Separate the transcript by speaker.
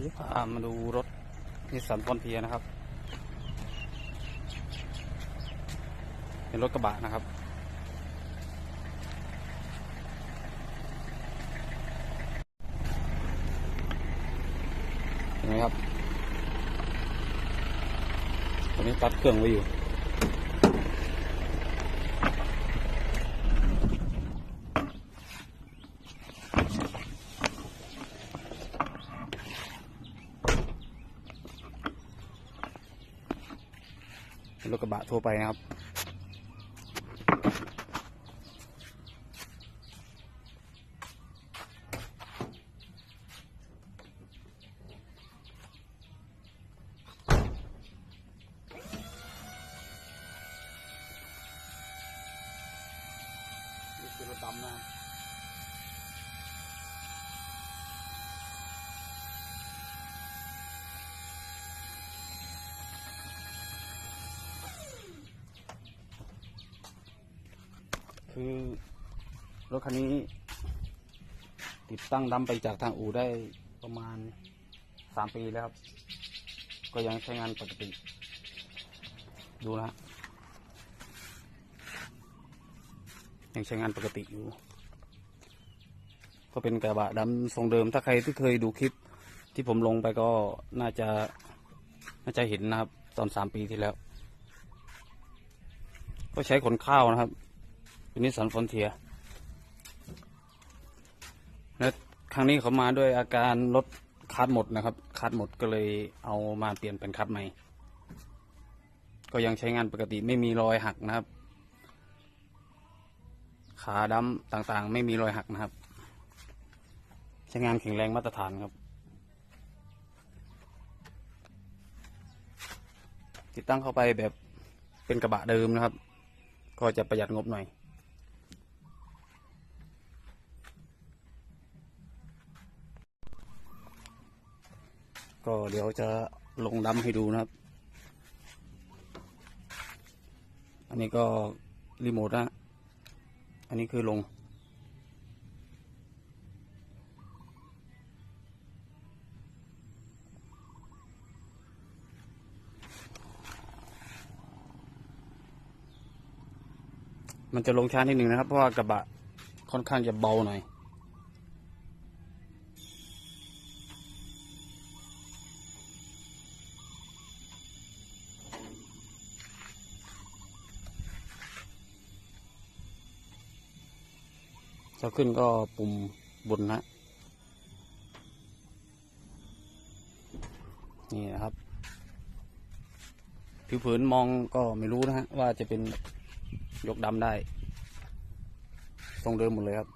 Speaker 1: เดี๋ยวพามาดูรถนิสสันฟอนเทียนะครับ เป็นรถกระบะนะครับ เห็นไหมครับ ตอนนี้ตัดเครื่องไว้อยู่ รถกระบะทั่วไปนะครับ นี่คือรถดำนะ คือรถคันนี้ ติดตั้งดำไปจากทางอู่ได้ประมาณสามปีแล้วครับ ก็ยังใช้งานปกติ ดูนะฮะยังใช้งานปกติอยู่ ก็เป็นกระบะดำทรงเดิม ถ้าใครที่เคยดูคลิปที่ผมลงไปก็น่าจะ น่าจะเห็นนะครับ ตอนสามปีที่แล้ว ก็ใช้ขนข้าวนะครับ เป็นนิสสันฟอนเทียและครั้งนี้เขามาด้วยอาการรถคัดหมดนะครับ คัดหมดก็เลยเอามาเปลี่ยนเป็นคัดใหม่ ก็ยังใช้งานปกติไม่มีรอยหักนะครับ ขาดำต่างๆ ไม่มีรอยหักนะครับ ใช้งานแข็งแรงมาตรฐานครับ ติดตั้งเข้าไปแบบเป็นกระบะเดิมนะครับ ก็จะประหยัดงบหน่อย ก็เดี๋ยวจะลงดำให้ดูนะครับ อันนี้ก็รีโมทนะอันนี้คือลง มันจะลงช้านิดหนึ่งนะครับ เพราะว่ากระบะค่อนข้างจะเบาหน่อย จะขึ้นก็ปุ่มบนนะ นี่นะครับ ผิวเผินมองก็ไม่รู้นะฮะว่าจะเป็นยกดำได้ทรงเดิมหมดเลยครับ